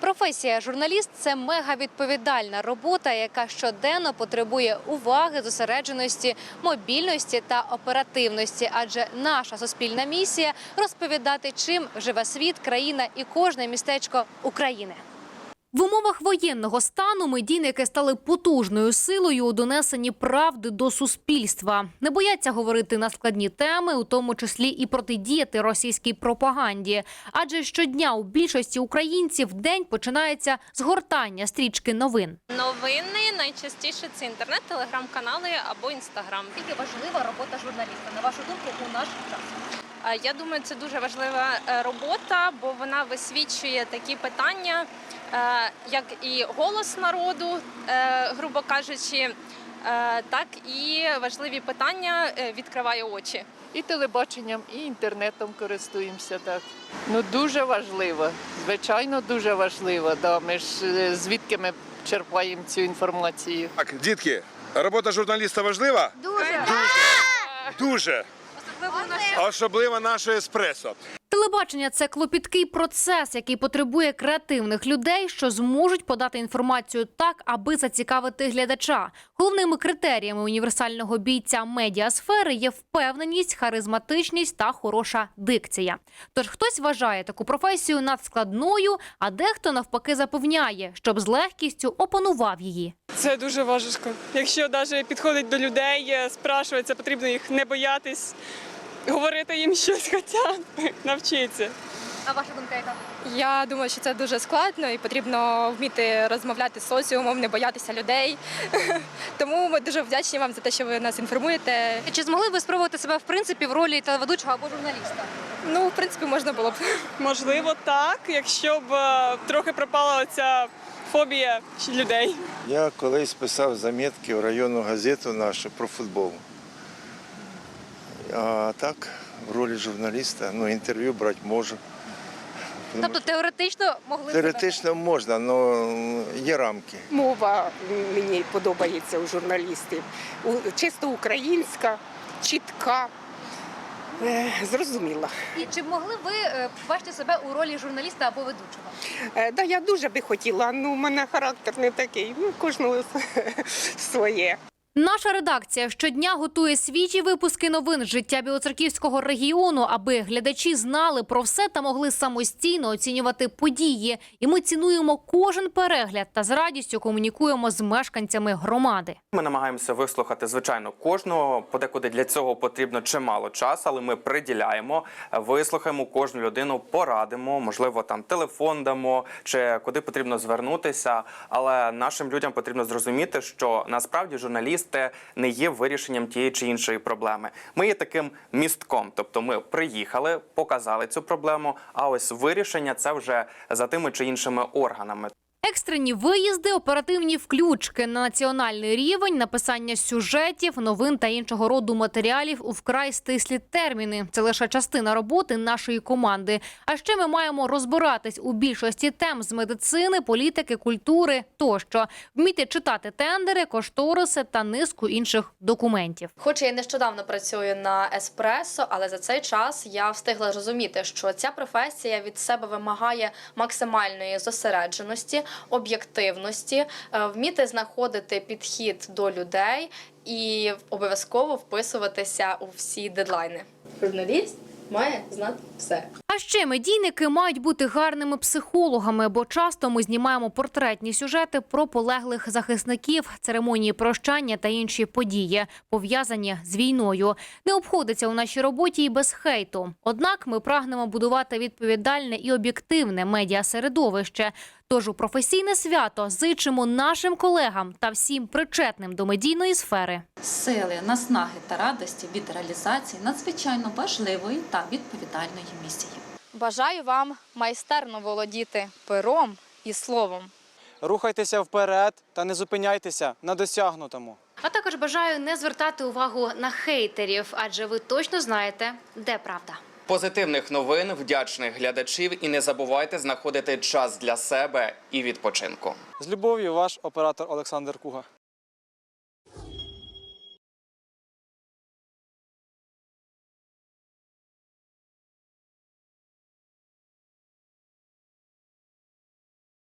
Професія журналіст це мегавідповідальна робота, яка щоденно потребує уваги, зосередженості, мобільності та оперативності. Адже наша суспільна місія розповідати, чим живе світ, країна і кожне містечко України. В умовах воєнного стану медійники стали потужною силою у донесенні правди до суспільства. Не бояться говорити на складні теми, у тому числі і протидіяти російській пропаганді. Адже щодня у більшості українців день починається з гортання стрічки новин. Новини найчастіше це інтернет, телеграм-канали або інстаграм. Скільки важлива робота журналіста, на вашу думку, у наш час? Я думаю, це дуже важлива е, робота, бо вона висвічує такі питання, е, як і голос народу, е, грубо кажучи, е, так і важливі питання е, відкриває очі. і телебаченням, і інтернетом користуємося так. Ну дуже важливо, звичайно, дуже важливо. Да. Ми ж звідки ми черпаємо цю інформацію. Так, дітки, робота журналіста важлива? Дуже Дуже. Особливо наше еспресо. Телебачення це клопіткий процес, який потребує креативних людей, що зможуть подати інформацію так, аби зацікавити глядача. Головними критеріями універсального бійця медіасфери є впевненість, харизматичність та хороша дикція. Тож хтось вважає таку професію надскладною, а дехто навпаки запевняє, щоб з легкістю опанував її. Це дуже важко. Якщо навіть підходить до людей, е, спрашується, потрібно їх не боятись, говорити їм щось хоча б навчитися. А ваша думка яка? Я думаю, що це дуже складно і потрібно вміти розмовляти з соціумом, не боятися людей. Тому ми дуже вдячні вам за те, що ви нас інформуєте. Чи змогли ви спробувати себе в принципі в ролі телеведучого або журналіста? Ну, в принципі, можна було б. Можливо, так, якщо б е, трохи пропала ця фобія людей. Я колись писав замітки в районну газету нашу про футбол. А так, в ролі журналіста, ну, інтерв'ю брати можу. Тобто теоретично могли? Теоретично можна, але є рамки. Мова мені подобається у журналістів. Чисто українська, чітка, е, зрозуміла. І чи могли ви е, бачити себе у ролі журналіста або ведучого? Е, Да, я дуже би хотіла, ну у мене характер не такий. Ну, кожного своє. Наша редакція щодня готує свіжі випуски новин життя Білоцерківського регіону, аби глядачі знали про все та могли самостійно оцінювати події. І ми цінуємо кожен перегляд та з радістю комунікуємо з мешканцями громади. Ми намагаємося вислухати звичайно кожного. Подекуди для цього потрібно чимало часу, але ми приділяємо, вислухаємо кожну людину, порадимо, можливо, там телефон дамо чи куди потрібно звернутися. Але нашим людям потрібно зрозуміти, що насправді журналісти не є вирішенням тієї чи іншої проблеми. Ми є таким містком, тобто ми приїхали, показали цю проблему. А ось вирішення це вже за тими чи іншими органами. Екстрені виїзди, оперативні включки на національний рівень, написання сюжетів, новин та іншого роду матеріалів у вкрай стислі терміни. Це лише частина роботи нашої команди. А ще ми маємо розбиратись у більшості тем з медицини, політики, культури тощо, вміти читати тендери, кошториси та низку інших документів. Хоч я нещодавно працюю на еспресо, але за цей час я встигла зрозуміти, що ця професія від себе вимагає максимальної зосередженості, об'єктивності, е, вміти знаходити підхід до людей і обов'язково вписуватися у всі дедлайни. Журналіст має знати все. А ще медійники мають бути гарними психологами, бо часто ми знімаємо портретні сюжети про полеглих захисників, церемонії прощання та інші події, пов'язані з війною. Не обходиться у нашій роботі і без хейту. Однак ми прагнемо будувати відповідальне і об'єктивне медіасередовище. Тож у професійне свято зичимо нашим колегам та всім причетним до медійної сфери. сили, наснаги та радості від реалізації надзвичайно важливої та відповідальної місії. Бажаю вам майстерно володіти пером і словом. Рухайтеся вперед та не зупиняйтеся на досягнутому. А також бажаю не звертати увагу на хейтерів, адже ви точно знаєте, де правда. Позитивних новин, вдячних глядачів і не забувайте знаходити час для себе і відпочинку. З любов'ю, ваш оператор Олександр Куга.